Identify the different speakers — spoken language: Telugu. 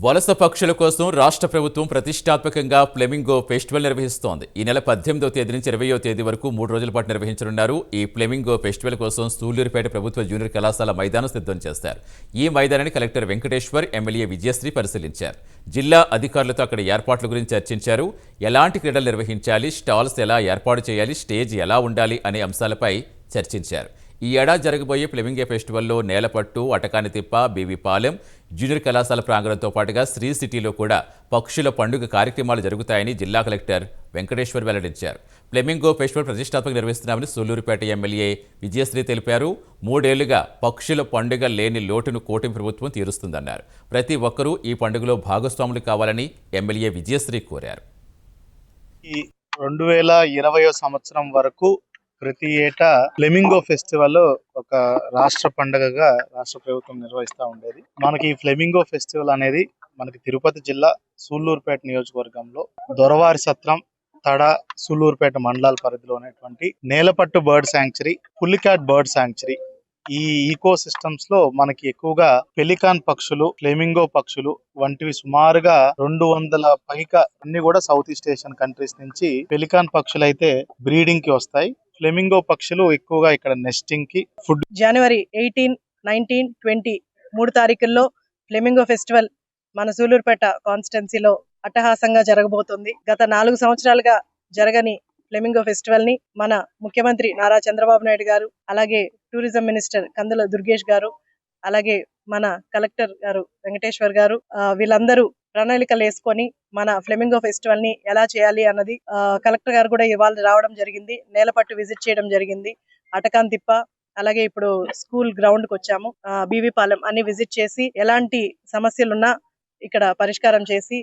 Speaker 1: వలస పక్షుల కోసం రాష్ట్ర ప్రభుత్వం ప్రతిష్టాత్మకంగా ఫ్లెమింగో ఫెస్టివల్ నిర్వహిస్తోంది. ఈ నెల పద్దెనిమిదవ తేదీ నుంచి ఇరవయో తేదీ వరకు మూడు రోజుల పాటు నిర్వహించనున్నారు. ఈ ఫ్లెమింగో ఫెస్టివల్ కోసం సూళ్ళూరుపేట ప్రభుత్వ జూనియర్ కళాశాల మైదానం సిద్ధం చేస్తారు ఈ మైదానాన్ని కలెక్టర్ వెంకటేశ్వర్ ఎమ్మెల్యే విజయశ్రీ పరిశీలించారు. జిల్లా అధికారులతో అక్కడ ఏర్పాట్ల గురించి చర్చించారు. ఎలాంటి క్రీడలు నిర్వహించాలి? స్టాల్స్ ఎలా ఏర్పాటు చేయాలి? స్టేజ్ ఎలా ఉండాలి? అనే అంశాలపై చర్చించారు. ఈ ఏడాది జరగబోయే ప్లెమింగే ఫెస్టివల్లో నేలపట్టు అటకాని తిప్ప బీవీపాలెం జూనియర్ కళాశాల ప్రాంగణంతో పాటుగా శ్రీ సిటీలో కూడా పక్షుల పండుగ కార్యక్రమాలు జరుగుతాయని జిల్లా కలెక్టర్ వెంకటేశ్వర్ వెల్లడించారు. ఫ్లెమింగో ఫెస్టివల్ ప్రతిష్టాత్మక నిర్వహిస్తున్నామని సూళ్ళూరుపేట ఎమ్మెల్యే విజయశ్రీ తెలిపారు. మూడేళ్ళుగా పక్షుల పండుగ లేని లోటును కోటి ప్రభుత్వం తీరుస్తుందన్నారు. ప్రతి ఒక్కరూ ఈ పండుగలో భాగస్వాములు కావాలని ఎమ్మెల్యే విజయశ్రీ కోరారు.
Speaker 2: ఈ రెండు వేల ఇరవయో సంవత్సరం వరకు ప్రతి ఏటా ఫ్లెమింగో ఫెస్టివల్ ఒక రాష్ట్ర పండుగగా రాష్ట్ర ప్రభుత్వం నిర్వహిస్తూ ఉండేది. మనకి ఈ ఫ్లెమింగో ఫెస్టివల్ అనేది మనకి తిరుపతి జిల్లా సూళ్ళూరుపేట నియోజకవర్గంలో దొరవారి సత్రం తడ సూళ్ళూరుపేట మండలాల పరిధిలో ఉన్నటువంటి Nelapattu bird sanctuary Pulicat bird sanctuary ఈ ఈకో సిస్టమ్స్లో మనకి ఎక్కువగా పెలికాన్ పక్షులు ఫ్లెమింగో పక్షులు వంటివి సుమారుగా రెండు వందల పైగా అన్ని కూడా సౌత్ ఈస్ట్ ఏషియన్ కంట్రీస్ నుంచి పెలికాన్ పక్షులు అయితే బ్రీడింగ్కి వస్తాయి. ఫ్లెమింగో పక్షులు ఎక్కువగా ఇక్కడ నెస్టింగ్కి ఫుడ్
Speaker 3: జనవరి ఎయిటీన్ నైన్టీన్ ట్వంటీ మూడు తారీఖుల్లో ఫ్లెమింగో ఫెస్టివల్ మన సూలూరుపేట కాన్స్టెన్సీలో అట్టహాసంగా జరగబోతుంది. గత నాలుగు సంవత్సరాలుగా జరగని ఫ్లెమింగో ఫెస్టివల్ని మన ముఖ్యమంత్రి నారా చంద్రబాబు నాయుడు గారు అలాగే టూరిజం మినిస్టర్ కందుల దుర్గేష్ గారు అలాగే మన కలెక్టర్ గారు వెంకటేశ్వర్ గారు ఆ, వీళ్ళందరూ ప్రణాళికలు వేసుకొని మన ఫ్లెమింగో ఫెస్టివల్ని ఎలా చేయాలి అన్నది ఆ, కలెక్టర్ గారు కూడా ఇవాళ రావడం జరిగింది. నేలపట్టు విజిట్ చేయడం జరిగింది. అటకాన్ తిప్ప అలాగే ఇప్పుడు స్కూల్ గ్రౌండ్కి వచ్చాము. బీవీపాలెం అన్ని విజిట్ చేసి ఎలాంటి సమస్యలున్నా ఇక్కడ పరిష్కారం చేసి